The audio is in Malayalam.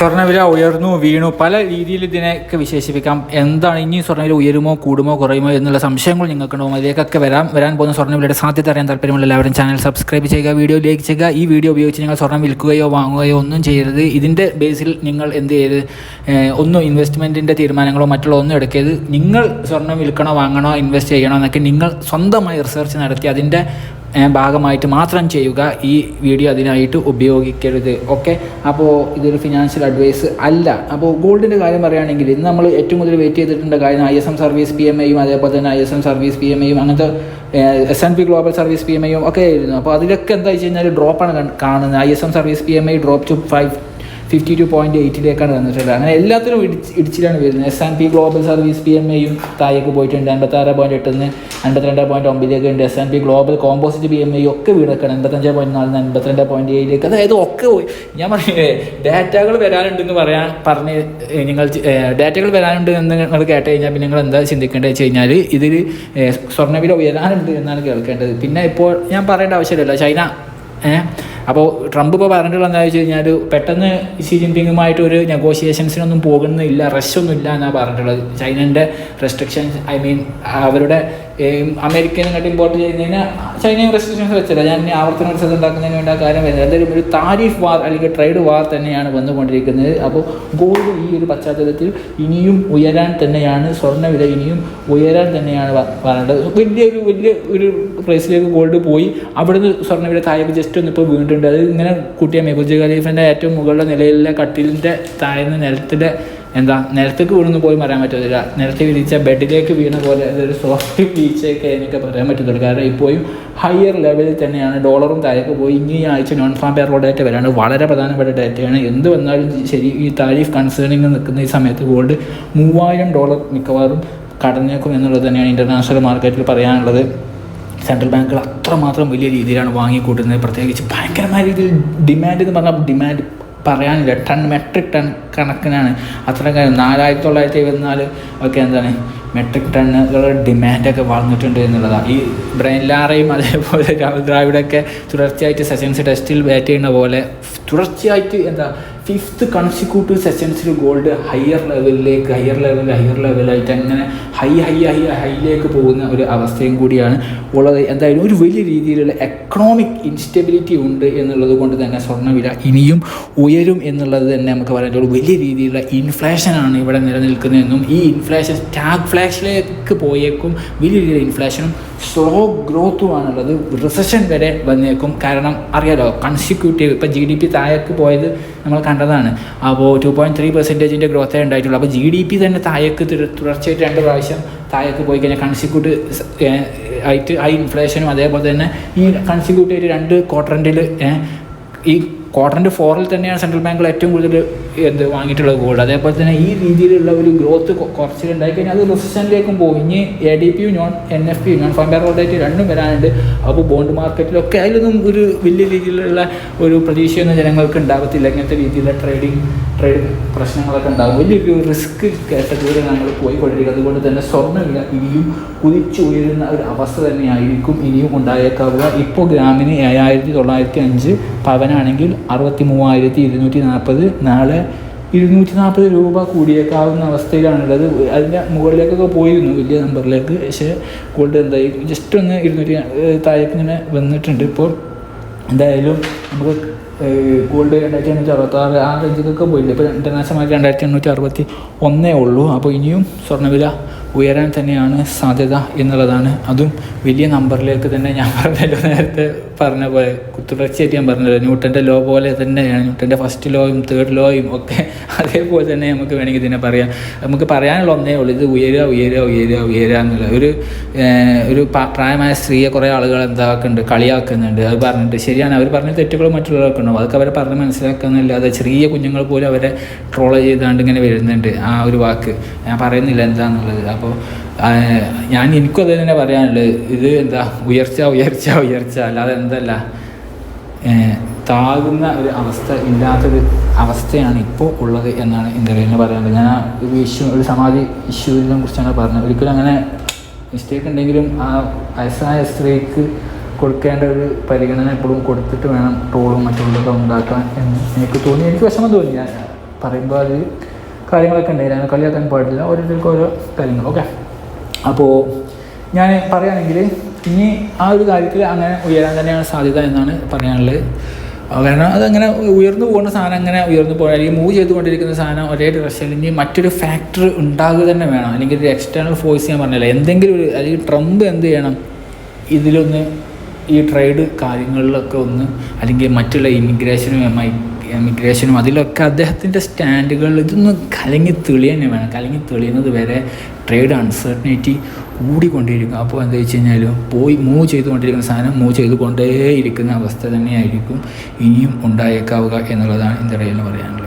സ്വർണവില ഉയർന്നു വീണു. പല രീതിയിൽ ഇതിനെയൊക്കെ വിശേഷിപ്പിക്കാം. എന്താണ് ഇനി സ്വർണവില ഉയരുമോ കൂടുമോ കുറയുമോ എന്നുള്ള സംശയങ്ങൾ നിങ്ങൾക്കുണ്ടാവും അതിലേക്കൊക്കെ വരാം. വരാൻ പോകുന്ന സ്വർണവിലയുടെ സാധ്യത അറിയാൻ താല്പര്യമുള്ള എല്ലാവരും ചാനൽ സബ്സ്ക്രൈബ് ചെയ്യുക വീഡിയോ ലൈക്ക് ചെയ്യുക. ഈ വീഡിയോ ഉപയോഗിച്ച് നിങ്ങൾ സ്വർണം വിൽക്കുകയോ വാങ്ങുകയോ ഒന്നും ചെയ്യരുത്. ഇതിന്റെ ബേസിൽ നിങ്ങൾ എന്ത് ചെയ്ത് ഒന്നും ഇൻവെസ്റ്റ്മെന്റിന്റെ തീരുമാനങ്ങളോ മറ്റുള്ള ഒന്നും എടുക്കരുത്. നിങ്ങൾ സ്വർണം വിൽക്കണോ വാങ്ങണോ ഇൻവെസ്റ്റ് ചെയ്യണോ എന്നൊക്കെ നിങ്ങൾ സ്വന്തമായി റിസർച്ച് നടത്തി അതിന്റെ ഭാഗമായിട്ട് മാത്രം ചെയ്യുക ഈ വീഡിയോ അതിനായിട്ട് ഉപയോഗിക്കരുത്. ഓക്കെ? അപ്പോൾ ഇതൊരു ഫിനാൻഷ്യൽ അഡ്വൈസ് അല്ല. അപ്പോൾ ഗോൾഡിന്റെ കാര്യം പറയുകയാണെങ്കിൽ ഇന്ന് നമ്മൾ ഏറ്റവും കൂടുതൽ വെയിറ്റ് ചെയ്തിട്ടുണ്ട് കാര്യം I S M service P M ഐയും അതേപോലെ തന്നെ I S M service P M ഐയും അങ്ങനത്തെ S and P global service P M ഐയും ഒക്കെ ആയിരുന്നു. അപ്പോൾ അതിലൊക്കെ എന്താ വെച്ച് കഴിഞ്ഞാൽ ഡ്രോപ്പാണ് കാണുന്നത്. I S M service P M I drop to five fifty two point എയ്റ്റിലേക്കാണ് വന്നിട്ടുള്ളത്. അങ്ങനെ എല്ലാത്തിനും ഇടിച്ച് ഇടിച്ചിലാണ് വരുന്നത്. S and P global service P M എയും താഴേക്ക് പോയിട്ടുണ്ട്. അൻപത്താറ് പോയിന്റ് എട്ടിൽ നിന്ന് അൻപത്തിരണ്ട് പോയിന്റ് ഒമ്പതിലേക്ക് ഉണ്ട്. S and P global composite P M I ഒക്കെ വീടൊക്കെയാണ് എൺപത്തഞ്ച് പോയിന്റ് നാലിന് അൻപത്തിരണ്ട് പോയിന്റ് ഏഴിലേക്ക്. അതായത് ഒക്കെ പോയി. ഞാൻ പറഞ്ഞില്ലേ ഡാറ്റകൾ വരാനുണ്ടെന്ന് പറയാൻ പറഞ്ഞ് നിങ്ങൾ ഡാറ്റകൾ വരാനുണ്ട് എന്ന് നിങ്ങൾ കേട്ട് കഴിഞ്ഞാൽ പിന്നെ നിങ്ങൾ എന്താ ചിന്തിക്കേണ്ടത് വെച്ച് കഴിഞ്ഞാൽ ഇതിൽ സ്വർണവില ഉയരാനുണ്ട് എന്നാണ് കേൾക്കേണ്ടത്. പിന്നെ ഇപ്പോൾ ഞാൻ പറയേണ്ട ആവശ്യമില്ലല്ലോ. ചൈന ഏഹ് അപ്പോൾ ട്രംപ് ഇപ്പോൾ പറഞ്ഞിട്ടുള്ള എന്താ വെച്ച് കഴിഞ്ഞാൽ പെട്ടെന്ന് ഷി ജിൻപിങ്ങുമായിട്ട് ഒരു നെഗോഷിയേഷൻസിനൊന്നും പോകുന്നില്ല റഷൊന്നും ഇല്ല എന്നാണ് പറഞ്ഞിട്ടുള്ളത്. ചൈനന്റെ റെസ്ട്രിക്ഷൻസ് ഐ മീൻ അവരുടെ അമേരിക്കൻ ഇങ്ങോട്ട് ഇമ്പോർട്ട് ചെയ്യുന്നതിന് ചൈനയും റെസ്ട്രിക്ഷൻസ് വെച്ചില്ല. ഞാൻ ആവർത്തന മത്സരം ഉണ്ടാക്കുന്നതിന് വേണ്ട കാര്യം വരുന്നത്. എന്തായാലും ഒരു താരിഫ് വാർ അല്ലെങ്കിൽ ട്രേഡ് വാർ തന്നെയാണ് വന്നുകൊണ്ടിരിക്കുന്നത്. അപ്പോൾ ഗോൾഡ് ഈ ഒരു പശ്ചാത്തലത്തിൽ ഇനിയും ഉയരാൻ തന്നെയാണ് സ്വർണവില ഇനിയും ഉയരാൻ തന്നെയാണ് പറഞ്ഞത് വലിയ ഒരു വലിയ ഒരു പ്രൈസിലേക്ക് ഗോൾഡ് പോയി. അവിടുന്ന് സ്വർണവില താഴേക്ക് ജസ്റ്റ് ഒന്ന് ഇപ്പോൾ വീണിട്ടുണ്ട് അത് ഇങ്ങനെ കൂട്ടിയ മെഹുജ് ഖലീഫിന്റെ ഏറ്റവും മുകളിലെ നിലയിലെ കട്ടിലിന്റെ താഴ്ന്ന നിലത്തിന്റെ എന്താ നിലത്തേക്ക് വീണെന്ന് പോലും പറയാൻ പറ്റത്തില്ല. നിലത്ത് വിരിച്ച ബെഡിലേക്ക് വീണ പോലെ അതൊരു സോഫ്റ്റ് വീഴ്ചയൊക്കെ എനിക്ക് പറയാൻ പറ്റത്തുള്ളൂ. കാരണം ഇപ്പോഴും ഹയർ ലെവലിൽ തന്നെയാണ്. ഡോളറും താഴേക്ക് പോയി. ഇനി ഈ ആഴ്ച നോൺ ഫാം പേർ ഡേറ്റ വരാണ്. വളരെ പ്രധാനപ്പെട്ട ഡേറ്റയാണ് എന്ത് വന്നാലും ശരി ഈ താരിഫ് കൺസേണിങ് നിൽക്കുന്ന ഈ സമയത്ത് ഗോൾഡ് മൂവായിരം ഡോളർ മിക്കവാറും കടന്നേക്കും എന്നുള്ളത് തന്നെയാണ് ഇന്റർനാഷണൽ മാർക്കറ്റിൽ പറയാനുള്ളത്. സെൻട്രൽ ബാങ്കുകൾ അത്രമാത്രം വലിയ രീതിയിലാണ് വാങ്ങിക്കൂട്ടുന്നത്. പ്രത്യേകിച്ച് ഭയങ്കരമായ രീതിയിൽ ഡിമാൻഡ് എന്ന് പറഞ്ഞാൽ ഡിമാൻഡ് പറയാനില്ല. ടൺ മെട്രിക് ടൺ കണക്കിനാണ്. അത്ര നാലായിരത്തി തൊള്ളായിരത്തി എഴുപത്തിനാല് ഒക്കെ എന്താണ്? മെട്രിക് ടണ്ണുകളുടെ ഡിമാൻഡൊക്കെ വളർന്നിട്ടുണ്ട് എന്നുള്ളതാണ് ഈ ബ്രെയിൻ ലാറയും അതേപോലെ രാഹുൽ ദ്രാവിഡൊക്കെ തുടർച്ചയായിട്ട് സെഷൻസ് ടെസ്റ്റിൽ ബാറ്റ് ചെയ്യുന്ന പോലെ തുടർച്ചയായിട്ട് എന്താ ഫിഫ്ത്ത് കൺസിക്യൂട്ടീവ് സെഷൻസിൽ ഗോൾഡ് ഹയർ ലെവലിലേക്ക് ഹയർ ലെവൽ ഹയർ ലെവലായിട്ട് അങ്ങനെ ഹൈ ഹൈ ഹൈ ഹൈയിലേക്ക് പോകുന്ന ഒരു അവസ്ഥയും കൂടിയാണ് ഉള്ളത്. എന്തായാലും ഒരു വലിയ രീതിയിലുള്ള എക്കണോമിക് ഇൻസ്റ്റെബിലിറ്റി ഉണ്ട് എന്നുള്ളത് കൊണ്ട് തന്നെ സ്വർണവില ഇനിയും ഉയരും എന്നുള്ളത് തന്നെ നമുക്ക് പറയാൻ വലിയ രീതിയിലുള്ള ഇൻഫ്ലേഷനാണ് ഇവിടെ നിലനിൽക്കുന്നതെന്നും ഈ ഇൻഫ്ലേഷൻ സ്റ്റാഗ് ഫ്ലാഷിലേക്ക് പോയേക്കും. വലിയ രീതിയിലുള്ള ഇൻഫ്ലേഷനും സ്ലോ ഗ്രോത്തുമാണുള്ളത് റിസഷൻ വരെ വന്നേക്കും. കാരണം അറിയാലോ കൺസിക്യൂട്ടീവ് ഇപ്പോൾ ജി ഡി പി താഴേക്ക് പോയത് നമ്മൾ കണ്ടതാണ്. അപ്പോൾ ടു പോയിന്റ് ത്രീ പെർസെന്റേജിന്റെ ഗ്രോത്തേ ഉണ്ടായിട്ടുള്ളൂ. അപ്പോൾ ജി ഡി പി തന്നെ താഴേക്ക് തുടർ- തുടർച്ചയായിട്ട് രണ്ട് പ്രാവശ്യം താഴേക്ക് പോയി കഴിഞ്ഞാൽ കൺസിക്യൂട്ട് ആയിട്ട് ഹൈ ഇൻഫ്ലേഷനും അതേപോലെ തന്നെ ഈ കൺസിക്യൂട്ടീവ് ആയിട്ട് രണ്ട് ക്വാർട്ടറിന്റെ ഈ ക്വാർട്ടറിന്റെ ഫോറിൽ തന്നെയാണ് സെൻട്രൽ ബാങ്കിൽ ഏറ്റവും കൂടുതൽ എന്ത് വാങ്ങിയിട്ടുള്ളത് ഗോൾഡ് അതേപോലെ തന്നെ ഈ രീതിയിലുള്ള ഒരു ഗ്രോത്ത് കുറച്ചിലുണ്ടായി കഴിഞ്ഞാൽ അത് റിസഷനിലേക്കും പോകും. ഇനി എ ഡി പിയും നോൺ എൻ എഫ് പിയും നോൺ ഫൈബർ റോഡായിട്ട് രണ്ടും വരാനുണ്ട്. അപ്പോൾ ബോണ്ട് മാർക്കറ്റിലൊക്കെ അതിലൊന്നും ഒരു വലിയ രീതിയിലുള്ള ഒരു പ്രതീക്ഷയൊന്നും ജനങ്ങൾക്ക് ഉണ്ടാകത്തില്ല ഇങ്ങനത്തെ രീതിയിലുള്ള ട്രേഡിങ് ട്രേഡ് പ്രശ്നങ്ങളൊക്കെ ഉണ്ടാകും വലിയൊരു റിസ്ക് കാറ്റഗറി നമ്മൾ പോയിക്കൊണ്ടിരിക്കുക അതുകൊണ്ട് തന്നെ സ്വർണവില ഇനിയും കുതിച്ചു ഉയരുന്ന ഒരു അവസ്ഥ തന്നെയായിരിക്കും ഇനിയും ഉണ്ടായേക്കാവുക. ഇപ്പോൾ ഗ്രാമിന് ഏഴായിരത്തി തൊള്ളായിരത്തി അഞ്ച് പവനാണെങ്കിൽ അറുപത്തി മൂവായിരത്തി ഇരുന്നൂറ്റി നാൽപ്പത് നാളെ ഇരുന്നൂറ്റി നാൽപ്പത് രൂപ കൂടിയേക്കാവുന്ന അവസ്ഥയിലാണുള്ളത്. അതിന്റെ മുകളിലേക്കൊക്കെ പോയിരുന്നു വലിയ നമ്പറിലേക്ക്. പക്ഷേ ഗോൾഡ് എന്തായി? ജസ്റ്റ് ഒന്ന് ഇരുന്നൂറ്റി താഴേക്ക് ഇങ്ങനെ വന്നിട്ടുണ്ട് ഇപ്പോൾ. എന്തായാലും നമുക്ക് ഗോൾഡ് രണ്ടായിരത്തി എണ്ണൂറ്റി അറുപത്താറ് ആ റേഞ്ചിലൊക്കെ പോയില്ല? ഇപ്പോൾ ഇന്റർനാഷണൽ രണ്ടായിരത്തി എണ്ണൂറ്റി അറുപത്തി ഒന്നേ ഉള്ളൂ. അപ്പോൾ ഇനിയും സ്വർണവില ഉയരാൻ തന്നെയാണ് സാധ്യത എന്നുള്ളതാണ്. അതും വലിയ നമ്പറിലേക്ക് തന്നെ ഞാൻ പറഞ്ഞല്ലോ. നേരത്തെ പറഞ്ഞ പോലെ തുടർച്ചയായിട്ട് ഞാൻ പറഞ്ഞല്ലോ. ന്യൂട്ടന്റെ ലോ പോലെ തന്നെയാണ്. ന്യൂട്ടന്റെ ഫസ്റ്റ് ലോയും തേർഡ് ലോയും ഒക്കെ അതേപോലെ തന്നെ നമുക്ക് വേണമെങ്കിൽ ഇതിനെ പറയാം. നമുക്ക് പറയാനുള്ള ഒന്നേ ഉള്ളൂ. ഇത് ഉയരുക ഉയരുക ഉയരുക ഉയരുക എന്നുള്ള ഒരു ഒരു പ്രായമായ സ്ത്രീയെ കുറേ ആളുകൾ എന്താക്കുന്നുണ്ട് കളിയാക്കുന്നുണ്ട്. അത് പറഞ്ഞിട്ട് ശരിയാണ്. അവർ പറഞ്ഞ തെറ്റുകളും മറ്റുള്ളവരൊക്കെ ഉണ്ടാവും. അതൊക്കെ അവരെ പറഞ്ഞ് മനസ്സിലാക്കുന്നില്ലാതെ ചെറിയ കുഞ്ഞുങ്ങൾ പോലും അവരെ ട്രോൾ ചെയ്താണ്ട് ഇങ്ങനെ വരുന്നുണ്ട് ആ ഒരു വാക്ക്. ഞാൻ പറയുന്നില്ല എന്താന്നുള്ളത്. അപ്പോൾ ഞാൻ എനിക്കും അത് തന്നെ പറയാനുള്ളത്. ഇത് എന്താ ഉയർച്ച ഉയർച്ച ഉയർച്ച. അല്ലാതെ എന്തല്ല. താകുന്ന ഒരു അവസ്ഥ ഇല്ലാത്തൊരു അവസ്ഥയാണ് ഇപ്പോൾ ഉള്ളത് എന്നാണ് ഇന്ത്യയിൽ പറയാനുള്ളത്. ഞാൻ ഒരു ഇഷ്യൂ ഒരു സമാധി ഇഷ്യൂവിനെ കുറിച്ചാണ് പറഞ്ഞത്. ഒരിക്കലും അങ്ങനെ മിസ്റ്റേക്ക് ഉണ്ടെങ്കിലും ആ വയസ്സായ സ്ത്രീക്ക് കൊടുക്കേണ്ട ഒരു പരിഗണന എപ്പോഴും കൊടുത്തിട്ട് വേണം ട്രോളും മറ്റുള്ളതൊക്കെ ഉണ്ടാക്കാൻ എന്ന് എനിക്ക് തോന്നി. എനിക്ക് വിഷമം തോന്നി. ഞാൻ പറയുമ്പോൾ അത് കാര്യങ്ങളൊക്കെ ഉണ്ടായിരുന്നു കളിയാക്കാൻ പാടില്ല. ഓരോരുത്തർക്കും ഓരോ കാര്യങ്ങൾ. ഓക്കെ അപ്പോൾ ഞാൻ പറയുകയാണെങ്കിൽ ഇനി ആ ഒരു കാര്യത്തിൽ അങ്ങനെ ഉയരാൻ തന്നെയാണ് സാധ്യത എന്നാണ് പറയാനുള്ളത്. കാരണം അതങ്ങനെ ഉയർന്നു പോകുന്ന സാധനം അങ്ങനെ ഉയർന്നു പോകാൻ അല്ലെങ്കിൽ മൂവ് ചെയ്തുകൊണ്ടിരിക്കുന്ന സാധനം ഒരേ ഡ്രസ്സിൽ ഇനി മറ്റൊരു ഫാക്ടർ ഉണ്ടാകുക തന്നെ വേണം. അല്ലെങ്കിൽ ഒരു എക്സ്റ്റേണൽ ഫോഴ്സ് ഞാൻ പറഞ്ഞില്ല എന്തെങ്കിലും ഒരു അല്ലെങ്കിൽ ട്രംപ് എന്ത് ചെയ്യണം? ഇതിലൊന്ന് ഈ ട്രേഡ് കാര്യങ്ങളിലൊക്കെ ഒന്ന് അല്ലെങ്കിൽ മറ്റുള്ള ഇമിഗ്രേഷനുമായി എമിഗ്രേഷനും അതിലൊക്കെ അദ്ദേഹത്തിന്റെ സ്റ്റാൻഡുകൾ ഇതൊന്ന് കലങ്ങി തെളിയന്നെ വേണം. കലങ്ങി തെളിയുന്നത് വരെ ട്രേഡ് അൺസർട്ടനിറ്റി കൂടിക്കൊണ്ടിരിക്കും. അപ്പോൾ എന്താ വെച്ച് കഴിഞ്ഞാൽ പോയി മൂവ് ചെയ്തുകൊണ്ടിരിക്കുന്ന സാധനം മൂവ് ചെയ്തുകൊണ്ടേയിരിക്കുന്ന അവസ്ഥ തന്നെയായിരിക്കും ഇനിയും ഉണ്ടായേക്കാവുക എന്നുള്ളതാണ് ഇടയിൽ പറയാനുള്ളത്.